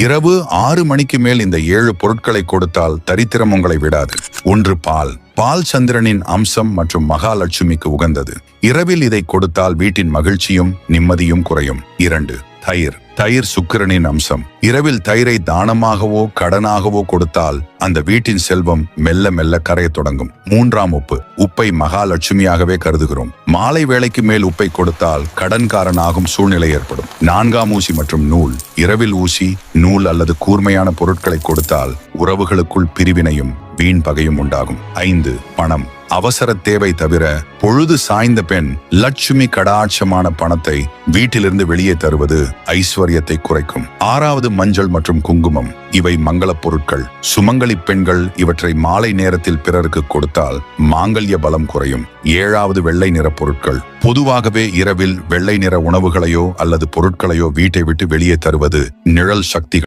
இரவு ஆறு மணிக்கு மேல் இந்த ஏழு பொருட்களை கொடுத்தால் தரித்திரம் உங்களை விடாது. ஒன்று பால். பால் சந்திரனின் அம்சம் மற்றும் மகாலட்சுமிக்கு உகந்தது. இரவில் இதை கொடுத்தால் வீட்டின் மகிழ்ச்சியும் நிம்மதியும் குறையும். இரண்டு தயிர். தயிர் சுக்கிரனின் அம்சம். இரவில் தயிரை தானமாகவோ கடனாகவோ கொடுத்தால் அந்த வீட்டின் செல்வம் மெல்ல மெல்ல கரையத் தொடங்கும். மூன்றாம் உப்பு. உப்பை மகாலட்சுமியாகவே கருதுகிறோம். மாலை வேளைக்கு மேல் உப்பை கொடுத்தால் கடன்காரனாகும் சூழ்நிலை ஏற்படும். நான்காம் ஊசி மற்றும் நூல். இரவில் ஊசி நூல் அல்லது கூர்மையான பொருட்களை கொடுத்தால் உறவுகளுக்குள் பிரிவினையும் வீண் பகையும் உண்டாகும். ஐந்து பணம். அவசர தேவை தவிர பொழுது சாய்ந்த பெண் லட்சுமி கடாட்சமான பணத்தை வீட்டிலிருந்து வெளியே தருவது ஐஸ்வர்யத்தை குறைக்கும். ஆறாவது மஞ்சள் மற்றும் குங்குமம். இவை மங்களப் பொருட்கள். சுமங்கலி பெண்கள் இவற்றை மாலை நேரத்தில் பிறருக்கு கொடுத்தால் மாங்கல்ய பலம் குறையும். ஏழாவது வெள்ளை நிற பொருட்கள். பொதுவாகவே இரவில் வெள்ளை நிற உணவுகளையோ அல்லது பொருட்களையோ வீட்டை விட்டு வெளியே தருவது நிழல் சக்திகள்.